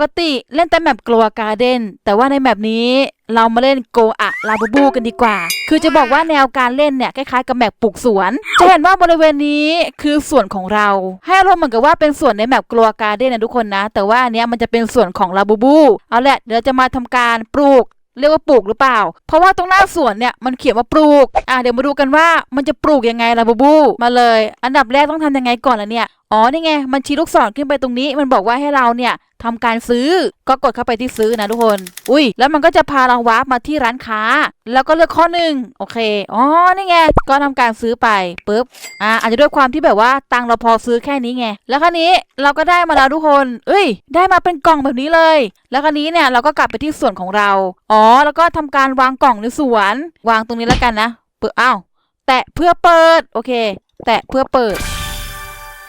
กติเล่นแต่แมปกลัวการ์เด้นแต่ว่าในแมปนี้เรามาเล่นโกอะลาบูบูกันดีกว่า คือจะบอกว่าแนวการเล่นเนี่ยคล้ายๆกับแมปปลูกสวน จะเห็นว่าบริเวณนี้คือส่วนของเรา ให้อารมณ์เหมือนกับว่าเป็นส่วนในแมปกลัวการ์เด้นนะทุกคนนะ แต่ว่าอันเนี้ยมันจะเป็นส่วนของลาบูบู เอาแหละเดี๋ยวจะมาทำการปลูกเรียกว่าปลูกหรือเปล่า เพราะว่าตรงหน้าสวนเนี่ยมันเขียนว่าปลูก อะเดี๋ยวมาดูกันว่ามันจะปลูกยังไงล่ะบูบู มาเลย อันดับแรกต้องทำยังไงก่อนล่ะเนี่ย อ๋อนี่ไง มันชี้ลูกศรขึ้นไปตรงนี้ มันบอกว่าให้เราเนี่ยทำการซื้อ ก็กดเข้าไปที่ซื้อนะทุกคน อุ้ย แล้วมันก็จะพาเราวาร์ปมาที่ร้านค้า แล้วก็เลือกข้อหนึ่งโอเค อ๋อ นี่ไง ก็ทำการซื้อไปปุ๊บ อ่า อาจจะด้วยความที่แบบว่าตังเราพอซื้อแค่นี้ไง แล้วคราวนี้เราก็ได้มาแล้วทุกคน เอ้ย ได้มาเป็นกล่องแบบนี้เลย แล้วคราวนี้เนี่ยเราก็กลับไปที่สวนของเรา อ๋อ แล้วก็ทำการวางกล่องในสวน วางตรงนี้แล้วกันนะเปิดอ้าว แตะเพื่อเปิด โอเค แตะเพื่อเปิด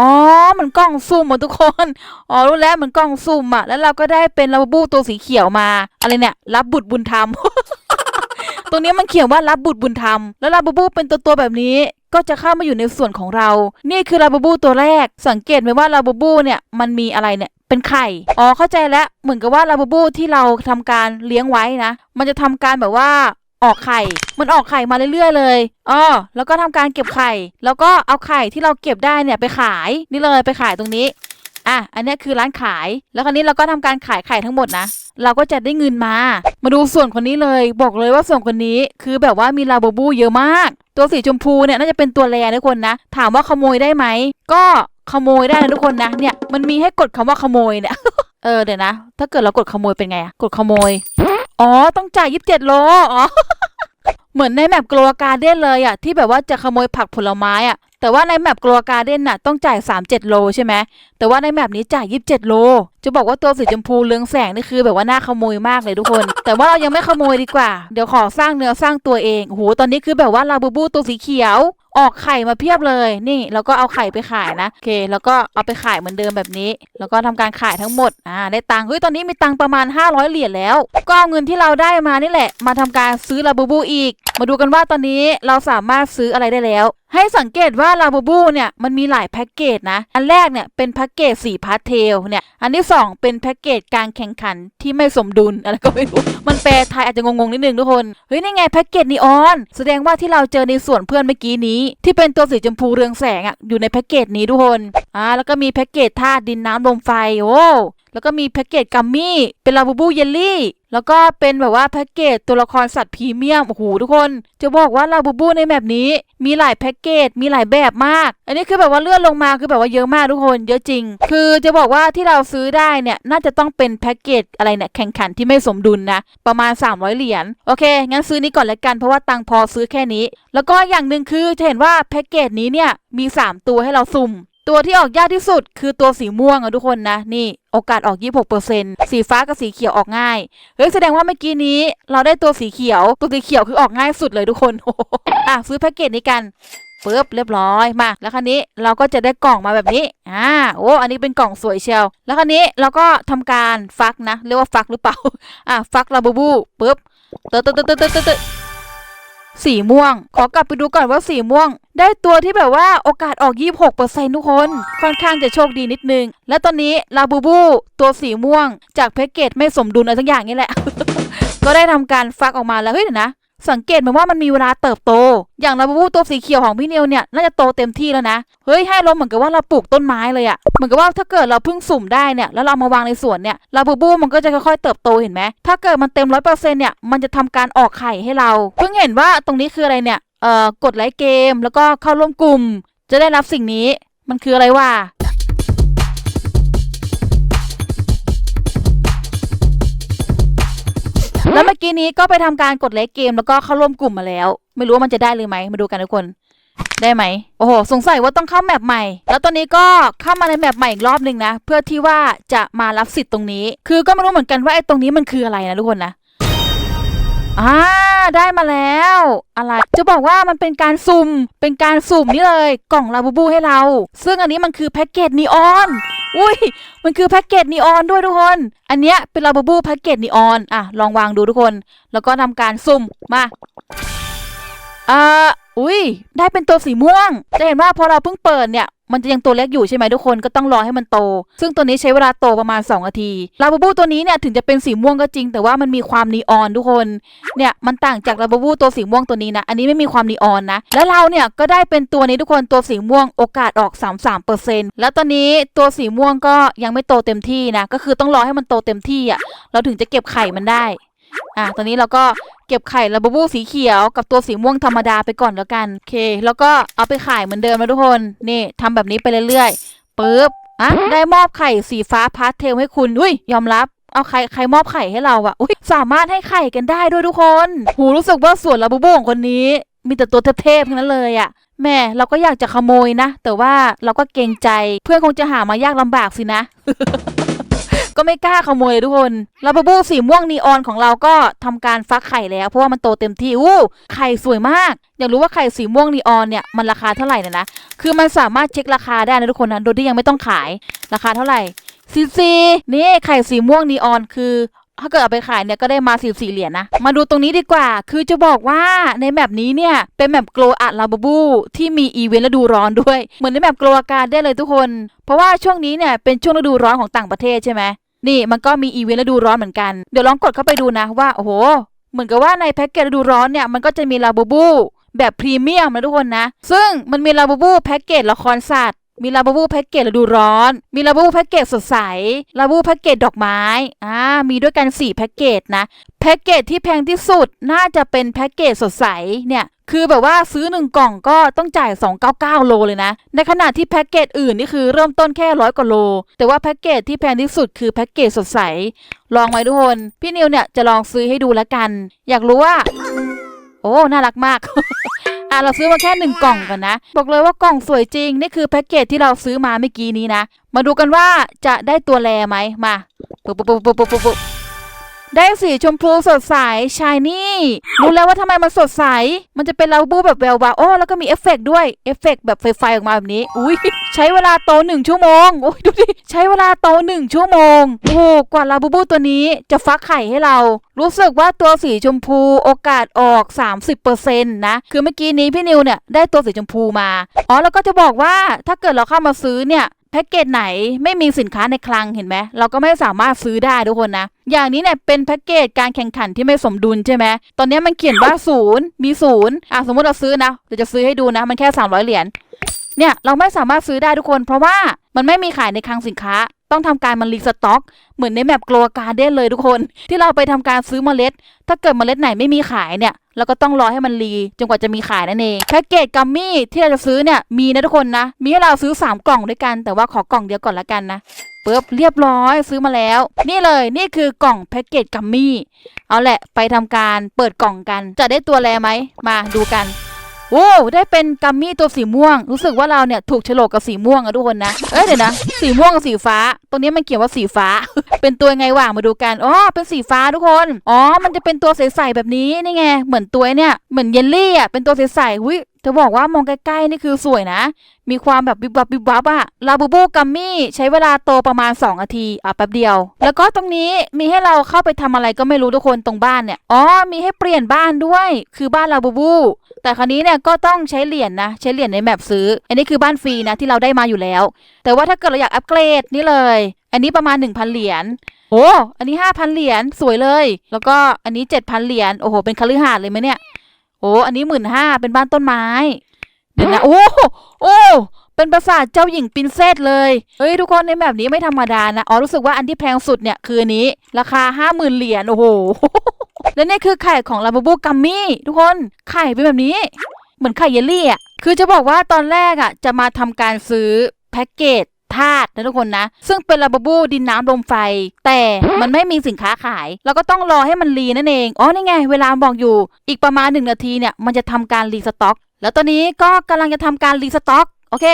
อ๋อเหมือนกล่องซุ่มอะทุกคน อ๋อ รู้แล้วเหมือนกล่องซุ่มอะแล้วเราก็ได้เป็นลาบูบูตัวสีเขียวมา อะไรเนี่ย รับบุตรบุญธรรม ตรงนี้มันเขียนว่ารับบุตรบุญธรรม แล้วลาบูบูเป็นตัวตัวแบบนี้ ก็จะเข้ามาอยู่ในส่วนของเรา นี่คือลาบูบูตัวแรก สังเกตไหมว่าลาบูบูเนี่ย มันมีอะไรเนี่ย เป็นไข่ อ๋อ เข้าใจแล้ว เหมือนกับว่าลาบูบูที่เราทำการเลี้ยงไว้นะ มันจะทำการแบบว่า ออกไข่มันออกไข่มาเรื่อยๆเลยอ๋อแล้วก็ทำการเก็บไข่ แล้วก็เอาไข่ที่เราเก็บได้เนี่ยไปขายนี่เลยไปขายตรงนี้อะอันเนี้ยคือร้านขาย แล้วคราวนี้เราก็ทำการขายไข่ทั้งหมดนะ เราก็จะได้เงินมา มาดูส่วนคนนี้เลย บอกเลยว่าส่วนคนนี้คือแบบว่ามีลาบูบูเยอะมาก ตัวสีชมพูเนี่ยน่าจะเป็นตัวแรทุกคนนะ ถามว่าขโมยได้ไหม ก็ขโมยได้นะทุกคนนะ เนี่ยมันมีให้กดคำว่าขโมยเนี่ย เออเดี๋ยวนะ ถ้าเกิดเรากดขโมยเป็นไงอะกดขโมย อ๋อ ต้องจ่ายยี่สิบเจ็ดโล อ๋อ เหมือนในแมปกลัวการเด้นเลยอะที่แบบว่าจะขโมยผักผลไม้อะ แต่ว่าในแมปกลัวการเด้นน่ะต้องจ่าย 37 โลใช่ไหมแต่ว่าในแมปนี้จ่าย 27 โล จะบอกว่าตัวสีชมพูเรืองแสงนี่คือแบบว่าน่าขโมยมากเลยทุกคน แต่ว่าเรายังไม่ขโมยดีกว่า เดี๋ยวขอสร้างเนื้อสร้างตัวเองโหตอนนี้คือแบบว่าลาบูบูตัวสีเขียว ออกไข่มาเพียบเลยนี่แล้วก็เอาไข่ไปขายนะโอเค แล้วก็เอาไปขายเหมือนเดิมแบบนี้ แล้วก็ทำการขายทั้งหมดอ่าได้ตังค์เฮ้ยตอนนี้มีตังค์ประมาณ 500 เหรียญแล้ว ก็เอาเงินที่เราได้มานี่แหละ มาทำการซื้อลาบูบูอีกมาดูกันว่าตอนนี้เราสามารถซื้ออะไรได้แล้ว ให้สังเกตว่าลาบูบูเนี่ยมันมีหลายแพ็กเกจนะ อันแรกเนี่ยเป็นแพ็กเกจสีพาสเทลเนี่ย อันที่สองเป็นแพ็กเกจการแข่งขันที่ไม่สมดุลอะไรก็ไม่รู้ มันแปลไทยอาจจะงงๆนิดนึงทุกคน เฮ้ยนี่ไงแพ็กเกจนีออน แสดงว่าที่เราเจอในส่วนเพื่อนเมื่อกี้นี้ ที่เป็นตัวสีชมพูเรืองแสงอะอยู่ในแพ็กเกจนี้ทุกคน อ่าแล้วก็มีแพ็กเกจธาตุดินน้ำลมไฟโอ้ แล้วก็มีแพ็กเกจกัมมี่เป็นลาบูบูเยลลี่แล้วก็เป็นแบบว่าแพ็กเกจตัวละครสัตว์พรีเมียมโอ้โหทุกคน จะบอกว่าลาบูบูในแบบนี้ มีหลายแพ็กเกจมีหลายแบบมาก อันนี้คือแบบว่าเลื่อนลงมาคือแบบว่าเยอะมากทุกคน เยอะจริง คือจะบอกว่าที่เราซื้อได้เนี่ยน่าจะต้องเป็นแพ็กเกจอะไรเนี่ยแข่งขันที่ไม่สมดุลนะ ประมาณ 300 เหรียญโอเค งั้นซื้อนี้ก่อนละกันเพราะว่าตังค์พอซื้อแค่นี้ แล้วก็อย่างหนึ่งคือจะเห็นว่าแพ็กเกจนี้เนี่ยมี 3 ตัวให้เราสุ่ม ตัวที่ออกยากที่สุดคือตัวสีม่วงอะทุกคนนะ นี่โอกาสออก 26%สีฟ้ากับสีเขียวออกง่าย เฮ้ย แสดงว่าเมื่อกี้นี้ เราได้ตัวสีเขียว ตัวสีเขียวคือออกง่ายสุดเลยทุกคนอะซื้อแพ็กเกจนี้กันปึ๊บเรียบร้อยมา แล้วคันนี้เราก็จะได้กล่องมาแบบนี้อ่าโอ้อันนี้เป็นกล่องสวยเชียวแล้วคันนี้เราก็ทำการฟักนะ เรียกว่าฟักหรือเปล่า อะฟักลาบูบูปึ๊บเตอะเตอะเตอะเตอะเตอะเตอะ สีม่วง ขอกลับไปดูก่อนว่าสีม่วง ได้ตัวที่แบบว่าโอกาสออก 26%ทุกคน ค่อนข้างจะโชคดีนิดนึง และตอนนี้ลาบูบูตัวสีม่วง จากแพ็กเกจไม่สมดุลอะไรทั้งอย่างนี่แหละ ก็ได้ทำการฟักออกมาแล้วเฮ้ยเดี๋ยวนะ สังเกตไหมือนว่ามันมีเวลาเติบโต อย่างลาบูบูตัวสีเขียวของพี่นิวเนี่ยน่าจะโตเต็มที่แล้วนะ เฮ้ยให้ลมเหมือนกับว่าเราปลูกต้นไม้เลยอะเหมือนกับว่าถ้าเกิดเราเพิ่งสุ่มได้เนี่ยแล้วเรามาวางในสวนเนี่ยลาบูบูมันก็จะค่อยๆเติบโตเห็นไหมถ้าเกิดมันเต็มร้อยเปอร์เซ็นต์เนี่ยมันจะทำการออกไข่ให้เรา เพิ่งเห็นว่าตรงนี้คืออะไรเนี่ยเอ่อกดไลค์เกม แล้วก็เข้าร่วมกลุ่ม จะได้รับสิ่งนี้มันคืออะไรวะ แล้วเมื่อกี้นี้ก็ไปทำการกดเลค์เกมแล้วก็เข้าร่วมกลุ่มมาแล้ว ไม่รู้ว่ามันจะได้หรือไหมมาดูกันทุกคนได้ไหม โอ้โห สงสัยว่าต้องเข้าแมปใหม่ แล้วตอนนี้ก็เข้ามาในแมปใหม่อีกรอบหนึ่งนะ เพื่อที่ว่าจะมารับสิทธิ์ตรงนี้ คือก็ไม่รู้เหมือนกันว่าไอ้ตรงนี้มันคืออะไรนะทุกคนนะ อ่าได้มาแล้ว อะไรจะบอกว่ามันเป็นการสุ่ม เป็นการสุ่มนี่เลย กล่องลาบูบูให้เรา ซึ่งอันนี้มันคือแพ็กเกจนีออนอุ้ย มันคือแพ็กเกจนีออนด้วยทุกคน อันเนี้ยเป็นลาบูบูแพ็กเกจนีออนอะลองวางดูทุกคน แล้วก็ทำการสุ่มมาอ่าอุ้ย ได้เป็นตัวสีม่วง จะเห็นว่าพอเราเพิ่งเปิดเนี่ย มันจะยังตัวเล็กอยู่ใช่ไหมทุกคนก็ต้องรอให้มันโต ซึ่งตัวนี้ใช้เวลาโตประมาณ2นาทีลาบูบูตัวนี้เนี่ยถึงจะเป็นสีม่วงก็จริง แต่ว่ามันมีความนีออนทุกคนเนี่ยมันต่างจากลาบูบูตัวสีม่วงตัวนี้นะอันนี้ไม่มีความนีออนนะแล้วเราเนี่ยก็ได้เป็นตัวนี้ทุกคนตัวสีม่วงโอกาสออก 33%แล้วตอนนี้ตัวสีม่วงก็ยังไม่โตเต็มที่นะก็คือต้องรอให้มันโตเต็มที่อะเราถึงจะเก็บไข่มันได้ อะตอนนี้เราก็เก็บไข่ลาบูบูสีเขียวกับตัวสีม่วงธรรมดาไปก่อนแล้วกันโอเค แล้วก็เอาไปขายเหมือนเดิมนะทุกคนนี่ทำแบบนี้ไปเรื่อยๆปึ๊บอะได้มอบไข่สีฟ้าพาสเทลให้คุณอุ้ยยอมรับเอาใครใครมอบไข่ให้เราอะอุ้ยสามารถให้ไข่กันได้ด้วยทุกคน หูรู้สึกว่าส่วนลาบูบูของคนนี้ มีแต่ตัวเทพๆทั้งนั้นเลยอะแม่เราก็อยากจะขโมยนะ แต่ว่าเราก็เกรงใจเพื่อนคงจะหามายากลำบากสินะ ก็ไม่กล้าขโมยเลยทุกคนลาบูบูสีม่วงนีออนของเราก็ทำการฟักไข่แล้ว เพราะว่ามันโตเต็มที่อู้ไข่สวยมาก อยากรู้ว่าไข่สีม่วงนีออนเนี่ยมันราคาเท่าไหร่นะนะ คือมันสามารถเช็คราคาได้นะทุกคนนะโดยที่ยังไม่ต้องขายราคาเท่าไหร่ซีซีนี่ไข่สีม่วงนีออนคือถ้าเกิดเอาไปขายเนี่ยก็ได้มา14เหรียญนะ มาดูตรงนี้ดีกว่า คือจะบอกว่าในแมปนี้เนี่ย เป็นแมปโกลอะลาบบูที่มีอีเวนต์ฤดูร้อนด้วย เหมือนในแมปโกลอาการได้เลยทุกคน เพราะว่าช่วงนี้เนี่ยเป็นช่วงฤดูร้อนของต่างประเทศใช่ไหม นี่มันก็มีอีเวนต์ฤดูร้อนเหมือนกัน เดี๋ยวลองกดเข้าไปดูนะว่า โอ้โห เหมือนกับว่าในแพ็กเกจฤดูร้อนเนี่ย มันก็จะมีลาบูบูแบบพรีเมียมนะทุกคนนะ ซึ่งมันมีลาบูบูแพ็กเกจละครสัตว์ มีลาบูบูแพ็กเกจฤดูร้อน มีลาบูบูแพ็กเกจสดใส ลาบูบูแพ็กเกจดอกไม้ อ่า มีด้วยกัน 4 แพ็กเกจนะ แพ็กเกจที่แพงที่สุดน่าจะเป็นแพ็กเกจสดใส เนี่ย คือแบบว่าซื้อ 1 กล่องก็ต้องจ่าย 299 โลเลยนะ ในขณะที่แพ็กเกจอื่นนี่คือเริ่มต้นแค่ร้อยกว่าโล แต่ว่าแพ็กเกจที่แพงที่สุดคือแพ็กเกจสดใส ลองไว้ทุกคน พี่นิวเนี่ยจะลองซื้อให้ดูแล้วกัน อยากรู้ว่า โอ้ น่ารักมาก อะเราซื้อมาแค่หนึ่งกล่องกันนะ บอกเลยว่ากล่องสวยจริง นี่คือแพ็กเกจที่เราซื้อมาเมื่อกี้นี้นะ มาดูกันว่าจะได้ตัวแรไหมมาปุ๊บปุ๊บปุ๊บปุ๊บปุ๊บปุ๊บ ได้สีชมพูสดใสชายนี่รู้แล้วว่าทำไมมันสดใส มันจะเป็นลาบูแบบแวววาวโอ้แล้วก็มีเอฟเฟกต์ด้วยเอฟเฟกต์แบบไฟๆออกมาแบบนี้ อุ้ยใช้เวลาโตหนึ่งชั่วโมงโอ้ยดูดิใช้เวลาโตหนึ่งชั่วโมงโอ้โหกว่าลาบูบูตัวนี้จะฟักไข่ให้เรา รู้สึกว่าตัวสีชมพูโอกาสออก 30%นะคือเมื่อกี้นี้พี่นิวเนี่ยได้ตัวสีชมพูมาอ๋อแล้วก็จะบอกว่าถ้าเกิดเราเข้ามาซื้อเนี่ย แพ็กเกจไหนไม่มีสินค้าในคลังเห็นไหมเราก็ไม่สามารถซื้อได้ทุกคนนะ อย่างนี้เนี่ยเป็นแพ็กเกจการแข่งขันที่ไม่สมดุลใช่ไหมตอนนี้มันเขียนว่าศูนย์มีศูนย์อะสมมติเราซื้อนะเดี๋ยวจะซื้อให้ดูนะมันแค่ 300 เหรียญเนี่ยเราไม่สามารถซื้อได้ทุกคน เพราะว่ามันไม่มีขายในคลังสินค้า ต้องทำการมันรีสต็อก เหมือนในแมปกลัวการเด้นเลยทุกคน ที่เราไปทำการซื้อเมล็ด ถ้าเกิดเมล็ดไหนไม่มีขายเนี่ย เราก็ต้องรอให้มันรีจนกว่าจะมีขายนั่นเองแพ็กเกจกัมมี่ที่เราจะซื้อเนี่ยมีนะทุกคนนะ มีให้เราซื้อ 3 กล่องด้วยกันแต่ว่าขอกล่องเดียวก่อนละกันนะปึ๊บเรียบร้อยซื้อมาแล้ว นี่เลยนี่คือกล่องแพ็กเกจกัมมี่เอาแหละไปทำการเปิดกล่องกัน จะได้ตัวแลไหมมาดูกัน โอ้ได้เป็นกัมมี่ตัวสีม่วง รู้สึกว่าเราเนี่ยถูกโฉลกกับสีม่วงอะทุกคนนะ เอ้ยเดี๋ยวนะ สีม่วงกับสีฟ้า ตรงนี้มันเขียนว่าสีฟ้า เป็นตัวยังไงวะมาดูกัน อ๋อ เป็นสีฟ้าทุกคน อ๋อ มันจะเป็นตัวใสๆแบบนี้นี่ไง เหมือนตัวเนี่ย เหมือนเยลลี่อะเป็นตัวใสๆหุ้ย จะบอกว่ามองใกล้ๆนี่คือสวยนะ มีความแบบวิบวับวิบวับอะลาบูบูกัมมี่ใช้เวลาโตประมาณ2นาทีอะแป๊บเดียว แล้วก็ตรงนี้มีให้เราเข้าไปทำอะไรก็ไม่รู้ทุกคนตรงบ้านเนี่ย อ๋อ มีให้เปลี่ยนบ้านด้วย คือบ้านลาบูบู แต่คราวนี้เนี่ยก็ต้องใช้เหรียญนะ ใช้เหรียญในแมปซื้อ อันนี้คือบ้านฟรีนะที่เราได้มาอยู่แล้ว แต่ว่าถ้าเกิดเราอยากอัปเกรดนี่เลย อันนี้ประมาณ 1,000 เหรียญโอ้อันนี้ 5,000 เหรียญ สวยเลย แล้วก็อันนี้ 7,000 เหรียญ โอ้โห เป็นคฤหาสน์เลยไหมเนี่ย โอ้ อันนี้หมื่นห้าเป็นบ้านต้นไม้ เดี๋ยวนะ โอ้ โอ้ เป็นปราสาทเจ้าหญิงปรินเซสเลย เฮ้ย ทุกคนในแบบนี้ไม่ธรรมดานะ อ๋อ รู้สึกว่าอันที่แพงสุดเนี่ย คืออันนี้ ราคาห้าหมื่นเหรียญ โอ้โห และนี่คือไข่ของลาบูบูกัมมี่ ทุกคน ไข่เป็นแบบนี้ เหมือนไข่เยลลี่อะ คือจะบอกว่าตอนแรกอะ จะมาทำการซื้อแพ็กเกจ ธาตุนะทุกคนนะ ซึ่งเป็นลาบูบูดินน้ำลมไฟ แต่มันไม่มีสินค้าขาย เราก็ต้องรอให้มันรีนั่นเองอ๋อนี่ไง เวลาบอกอยู่ อีกประมาณหนึ่งนาทีเนี่ยมันจะทำการรีสต็อก แล้วตอนนี้ก็กำลังจะทำการรีสต็อกโอเค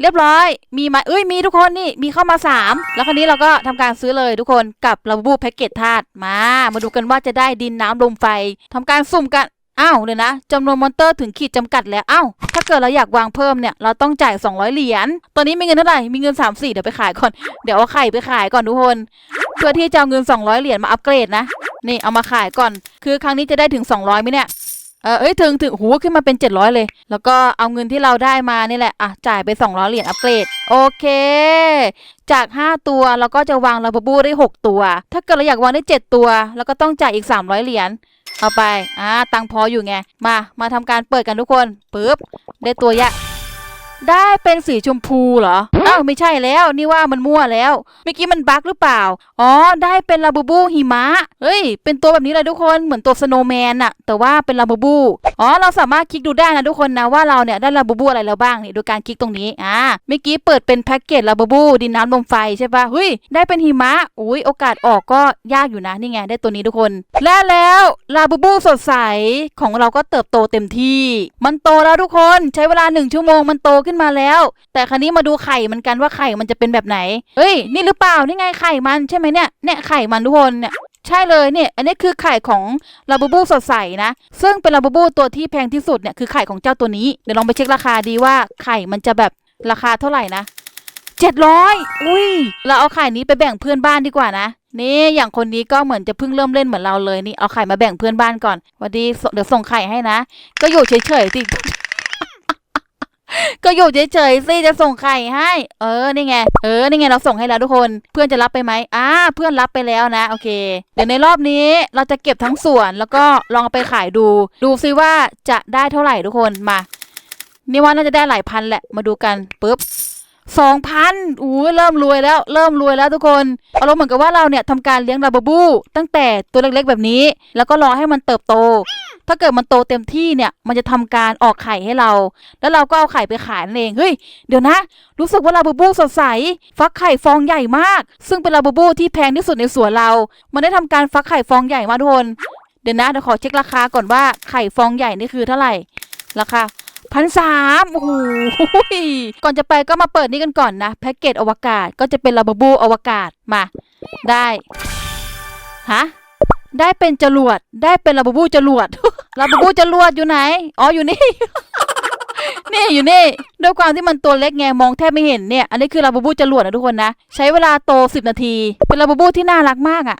เรียบร้อย มีไหมเอ้ย มีทุกคนนี่ มีเข้ามา 3 แล้วคราวนี้เราก็ทำการซื้อเลยทุกคนกับลาบูบูแพ็กเกจธาตุมา มาดูกันว่าจะได้ดินน้ำลมไฟทำการสุ่มกัน อ้าวเดี๋ยวนะจำนวนมอนเตอร์ถึงขีดจำกัดแล้วอ้าวถ้าเกิดเราอยากวางเพิ่มเนี่ยเราต้องจ่าย 200 เหรียญตอนนี้มีเงินเท่าไหร่มีเงิน 3 4 เดี๋ยวไปขายก่อนเดี๋ยวเอาไข่ไปขายก่อนทุกคนเพื่อที่จะเอาเงิน 200 เหรียญมาอัปเกรดนะนี่เอามาขายก่อน คือครั้งนี้จะได้ถึง 200ไหมเนี่ยเออเอ้ยถึงถึงหูขึ้นมาเป็น 700 เลย แล้วก็เอาเงินที่เราได้มานี่แหละอะจ่ายไป 200 เหรียญอัปเกรดโอเค จาก 5 ตัวเราก็จะวางลาบูบูได้ 6 ตัว ถ้าเกิดเราอยากวางได้ 7 ตัว แล้วก็ต้องจ่ายอีก 300 เหรียญ เอาไป อ่า ตังพออยู่ไง มา มาทำการเปิดกันทุกคนปึ๊บ ได้ตัวยะ ได้เป็นสีชมพูเหรอ อ้าวไม่ใช่แล้วนี่ว่ามันมั่วแล้วเมื่อกี้มันบั๊กหรือเปล่า อ๋อได้เป็นลาบูบูหิมะ เฮ้ย เป็นตัวแบบนี้เลยทุกคนเหมือนตัวสโนว์แมนอะแต่ว่าเป็นลาบูบู อ๋อเราสามารถคลิกดูได้นะทุกคนนะว่าเราเนี่ยได้ลาบูบูอะไรแล้วบ้างนี่โดยการคลิกตรงนี้ อ่าเมื่อกี้เปิดเป็นแพ็กเกจลาบูบูดินน้ำลมไฟใช่ปะเฮ้ยได้เป็นหิมะ อุ้ยโอกาสออกก็ยากอยู่นะนี่ไงได้ตัวนี้ทุกคน และแล้วลาบูบูสดใสของเราก็เติบโตเต็มที่ มันโตแล้วทุกคนใช้เวลาหนึ่งชั่วโมงมันโตขึ้นมาแล้ว แต่ครั้นี้มาดูไข่มันกันว่าไข่มันจะเป็นแบบไหน เฮ้ย นี่หรือเปล่า นี่ไงไข่มันใช่ไหมเนี่ย เนี่ยไข่มันทุกคนเนี่ยใช่เลยเนี่ย อันนี้คือไข่ของลาบูบูสดใสนะ ซึ่งเป็นลาบูบูตัวที่แพงที่สุดเนี่ยคือไข่ของเจ้าตัวนี้ เดี๋ยวลองไปเช็คราคาดีว่าไข่มันจะแบบราคาเท่าไหร่นะเจ็ดร้อยอุ้ย เราเอาไข่นี้ไปแบ่งเพื่อนบ้านดีกว่านะ นี่อย่างคนนี้ก็เหมือนจะเพิ่งเริ่มเล่นเหมือนเราเลยนี่ เอาไข่มาแบ่งเพื่อนบ้านก่อนวันดี เดี๋ยวส่งไข่ให้นะ ก็อยู่เฉยๆสิ ก็อยู่เฉยๆสิจะส่งไข่ให้ เออนี่ไง เออนี่ไงเราส่งให้แล้วทุกคน เพื่อนจะรับไปไหมอ่าเพื่อนรับไปแล้วนะโอเค เดี๋ยวในรอบนี้เราจะเก็บทั้งส่วนแล้วก็ลองไปขายดู ดูซิว่าจะได้เท่าไหร่ทุกคนมานี่ว่าน่าจะได้หลายพันแหละมาดูกันปุ๊บสองพันอู้เริ่มรวยแล้ว เริ่มรวยแล้วทุกคน อารมณ์เหมือนกับว่าเราเนี่ยทำการเลี้ยงลาบบู ตั้งแต่ตัวเล็กๆแบบนี้ แล้วก็รอให้มันเติบโต ถ้าเกิดมันโตเต็มที่เนี่ย มันจะทำการออกไข่ให้เรา แล้วเราก็เอาไข่ไปขายนั่นเอง เฮ้ย เดี๋ยวนะ รู้สึกว่าลาบูบูสดใส ฟักไข่ฟองใหญ่มาก ซึ่งเป็นลาบูบูที่แพงที่สุดในสวนเรา มันได้ทำการฟักไข่ฟองใหญ่มาทุกคน เดี๋ยวนะเดี๋ยวขอเช็คราคาก่อนว่าไข่ฟองใหญ่นี่คือเท่าไหร่ ราคาพันสามโอ้โห ก่อนจะไปก็มาเปิดนี่กันก่อนนะ แพ็กเกจอวกาศก็จะเป็นลาบูบูอวกาศ มา ได้ ฮะ ได้เป็นจรวด ได้เป็นลาบูบูจรวด ลาบูบูจรวดอยู่ไหน อ๋ออยู่นี่ นี่อยู่นี่ ด้วยความที่มันตัวเล็กไงมองแทบไม่เห็นเนี่ย อันนี้คือลาบูบูจะลวดนะทุกคนนะ ใช้เวลาโตสิบนาที เป็นลาบูบูที่น่ารักมากอะ่ะ